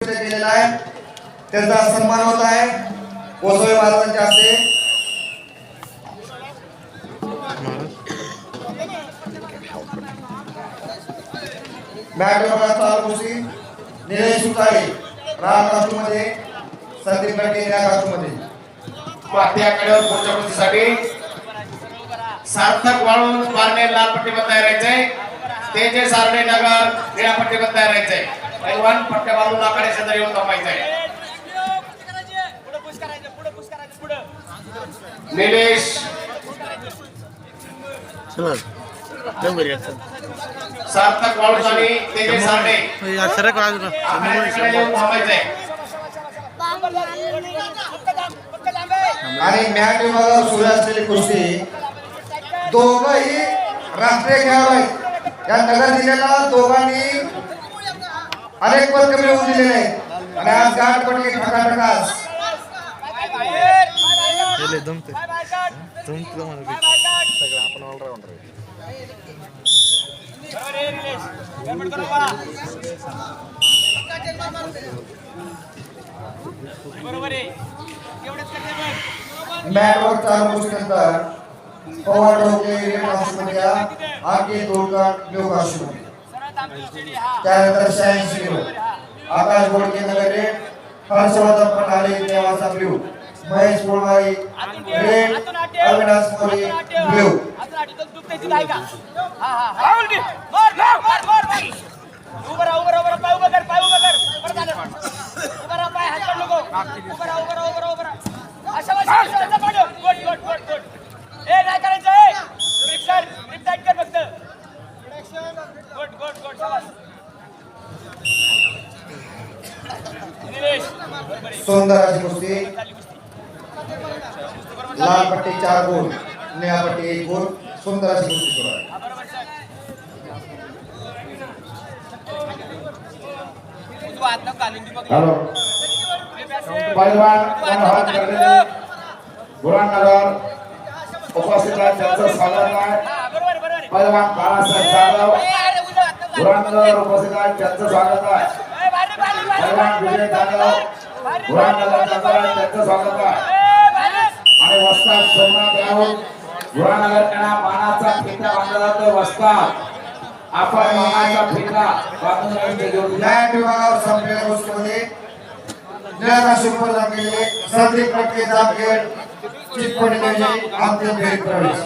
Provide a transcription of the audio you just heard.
केलेला आहे. त्यांचा सन्मान होत आहे. कोसळे महाराजांच्या हस्ते. मॅट निलेश सुतारे राम कास्टूमध्ये संदीप गडके या कास्टूमध्ये पाठ्याकडे पुढच्या कुस्तीसाठी सार्थक वाळून पारणे लाल पट्टीवर तयार राहायचंय तेजे सारडे नगर निळ्या पट्टीवर तयार राहायचंय पैलवान पट्ट्या बाजूला आकडे शेजार येऊन निलेश. जाऊ घरी आता. सार्थक वाळून आणि तेजे सारडे हो, आणि मॅट विभागावर सुरू असलेली कुस्ती दोघंही राष्ट्रीय खेळाडू आहेत. या नगर जिल्ह्याला दोघांनी अनेक पदक मिळवून दिलेले आहेत. आणि आज गाठ पडली ऑलराऊंडर आहे. मॅटवर चालू कुस्तीनंतर पवार डोके तोडकर ब्ल्यू कास्टमध्ये त्यानंतर शहाऐंशी किलो. आकाश बोडके नगर रेड. हर्षवर्धन पठारे देवाचा blue Mahesh Bolwai red. Avinash More blue सुंदर अशी कुस्ती लाल पट्टी चार गोल नया पट्टी एक गोल सुंदर अशी कुस्ती सुरू आहे हॅलो. पैलवान मनोहर गर्दे बुरानगर उपस्थित आहेत त्यांचं स्वागत आहे. पैलवान बाळासाहेब जाधव बुरानगर उपस्थित आहेत त्यांचं स्वागत आहे. पैलवान विजय जाधव त्यांचं स्वागत आहे. आणि वस्ताद सोमनाथ राहुल बुरानगर यांना मानाचा फिटा बांधला जातो वस्ताद. आपण मानाचा फिटा बांधून यांचे विभागावर संपलेल्या अंतिम फेरीत प्रवेश.